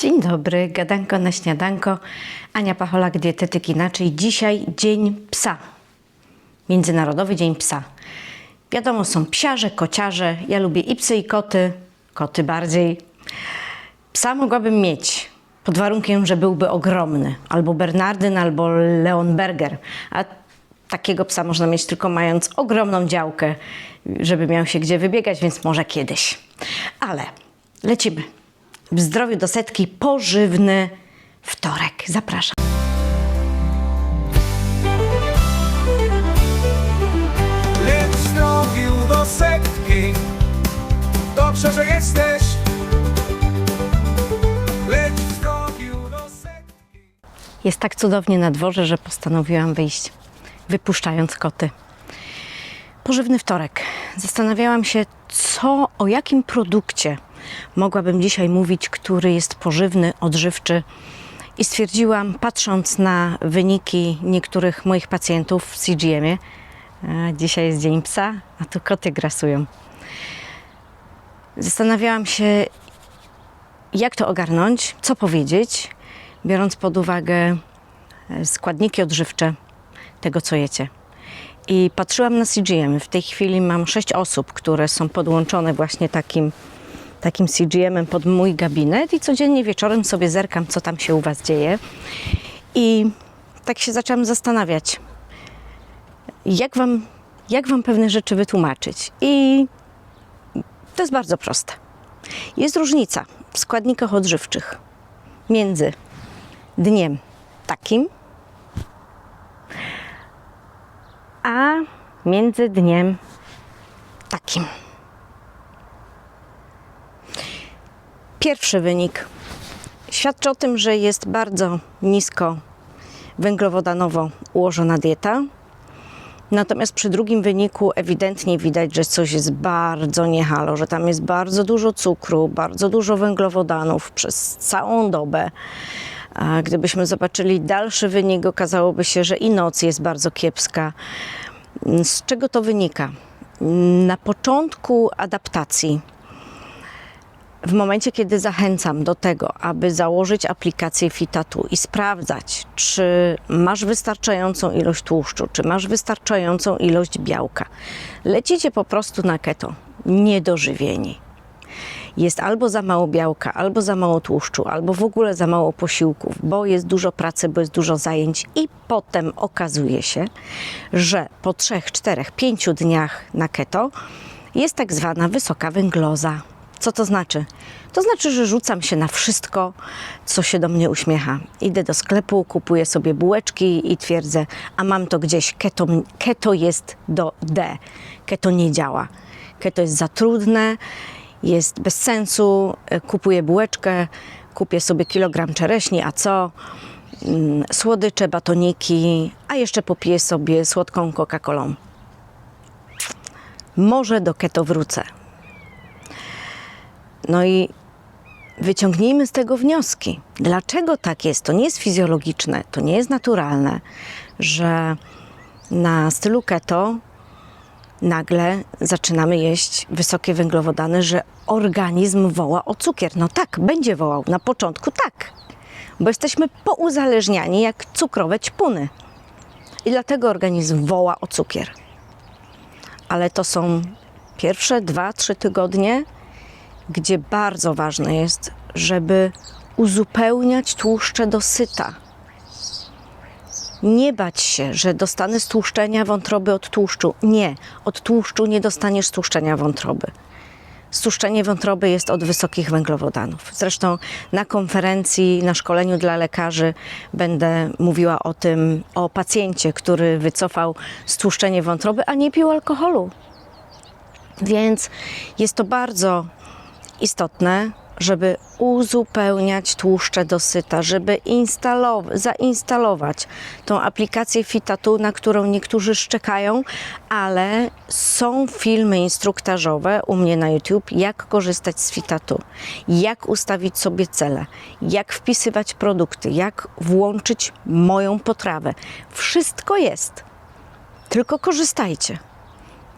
Dzień dobry, gadanko na śniadanko. Ania Pacholak, dietetyk inaczej. Dzisiaj Dzień Psa. Międzynarodowy Dzień Psa. Wiadomo, są psiarze, kociarze. Ja lubię i psy, i koty. Koty bardziej. Psa mogłabym mieć, pod warunkiem, że byłby ogromny. Albo Bernardyn, albo Leonberger. A takiego psa można mieć tylko mając ogromną działkę, żeby miał się gdzie wybiegać, więc może kiedyś. Ale lecimy. W zdrowiu do setki pożywny wtorek. Zapraszam. Lecz zdrowiu do setki Dobrze, że jesteś Lecz zdrowiu do setki Jest tak cudownie na dworze, że postanowiłam wyjść, wypuszczając koty. Pożywny wtorek. Zastanawiałam się, co, o jakim produkcie mogłabym dzisiaj mówić, który jest pożywny, odżywczy. I stwierdziłam, patrząc na wyniki niektórych moich pacjentów w CGM-ie, e, dzisiaj jest Dzień Psa, a tu koty grasują. Zastanawiałam się, jak to ogarnąć, co powiedzieć, biorąc pod uwagę e, składniki odżywcze tego, co jecie. I patrzyłam na CGM. W tej chwili mam sześć osób, które są podłączone właśnie takim, takim CGM-em pod mój gabinet i codziennie wieczorem sobie zerkam, co tam się u Was dzieje. I tak się zaczęłam zastanawiać, jak Wam, jak wam pewne rzeczy wytłumaczyć. I to jest bardzo proste. Jest różnica w składnikach odżywczych między dniem takim, a między dniem takim. Pierwszy wynik świadczy o tym, że jest bardzo nisko węglowodanowo ułożona dieta. Natomiast przy drugim wyniku ewidentnie widać, że coś jest bardzo niehalo, że tam jest bardzo dużo cukru, bardzo dużo węglowodanów przez całą dobę. A gdybyśmy zobaczyli dalszy wynik, okazałoby się, że i noc jest bardzo kiepska. Z czego to wynika? Na początku adaptacji, w momencie, kiedy zachęcam do tego, aby założyć aplikację Fitatu i sprawdzać, czy masz wystarczającą ilość tłuszczu, czy masz wystarczającą ilość białka, lecicie po prostu na keto, niedożywieni. Jest albo za mało białka, albo za mało tłuszczu, albo w ogóle za mało posiłków, bo jest dużo pracy, bo jest dużo zajęć, i potem okazuje się, że po 3, 4, 5 dniach na keto jest tak zwana wysoka węgloza. Co to znaczy? To znaczy, że rzucam się na wszystko, co się do mnie uśmiecha. Idę do sklepu, kupuję sobie bułeczki i twierdzę, a mam to gdzieś, keto, keto jest do D. Keto nie działa. Keto jest za trudne, jest bez sensu. E, Kupuję bułeczkę, kupię sobie kilogram czereśni, a co? Mm, Słodycze, batoniki, a jeszcze popiję sobie słodką Coca-Colą. Może do keto wrócę. No i wyciągnijmy z tego wnioski. Dlaczego tak jest? To nie jest fizjologiczne, to nie jest naturalne, że na stylu keto nagle zaczynamy jeść wysokie węglowodany, że organizm woła o cukier. No tak, będzie wołał. Na początku tak, bo jesteśmy pouzależniani jak cukrowe ćpuny. I dlatego organizm woła o cukier. Ale to są pierwsze dwa, trzy tygodnie, gdzie bardzo ważne jest, żeby uzupełniać tłuszcze do syta. Nie bać się, że dostanę stłuszczenia wątroby od tłuszczu. Nie, od tłuszczu nie dostaniesz stłuszczenia wątroby. Stłuszczenie wątroby jest od wysokich węglowodanów. Zresztą na konferencji, na szkoleniu dla lekarzy będę mówiła o tym, o pacjencie, który wycofał stłuszczenie wątroby, a nie pił alkoholu. Więc jest to bardzo istotne, żeby uzupełniać tłuszcze do syta, żeby instalow- zainstalować tą aplikację Fitatu, na którą niektórzy szczekają, ale są filmy instruktażowe u mnie na YouTube, jak korzystać z Fitatu, jak ustawić sobie cele, jak wpisywać produkty, jak włączyć moją potrawę. Wszystko jest. Tylko korzystajcie.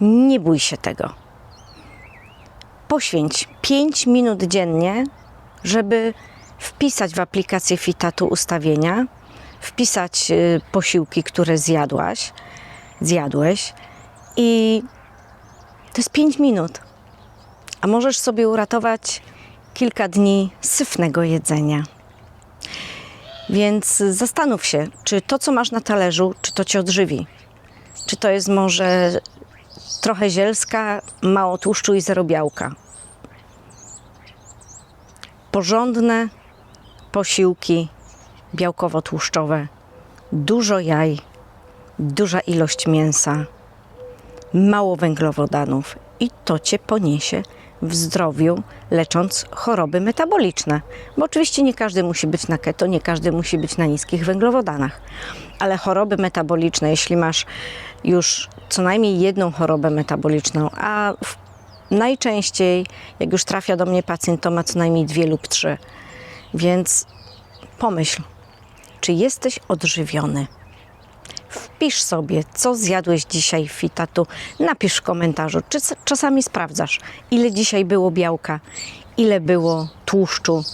Nie bój się tego poświęć 5 minut dziennie, żeby wpisać w aplikację Fitatu ustawienia, wpisać y, posiłki, które zjadłaś, zjadłeś i to jest 5 minut. A możesz sobie uratować kilka dni syfnego jedzenia. Więc zastanów się, czy to, co masz na talerzu, czy to cię odżywi. Czy to jest może trochę zielska, mało tłuszczu i zero białka. Porządne posiłki białkowo-tłuszczowe, dużo jaj, duża ilość mięsa, mało węglowodanów i to cię poniesie w zdrowiu, lecząc choroby metaboliczne. Bo oczywiście nie każdy musi być na keto, nie każdy musi być na niskich węglowodanach, ale choroby metaboliczne, jeśli masz już co najmniej jedną chorobę metaboliczną, a najczęściej, jak już trafia do mnie pacjent, to ma co najmniej dwie lub trzy. Więc pomyśl, czy jesteś odżywiony? Wpisz sobie, co zjadłeś dzisiaj fitatu. Napisz w komentarzu, czy czasami sprawdzasz, ile dzisiaj było białka, ile było tłuszczu,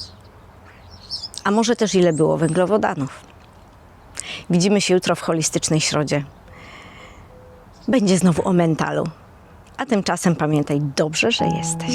a może też ile było węglowodanów. Widzimy się jutro w holistycznej środzie. Będzie znowu o mentalu. A tymczasem pamiętaj dobrze, że jesteś.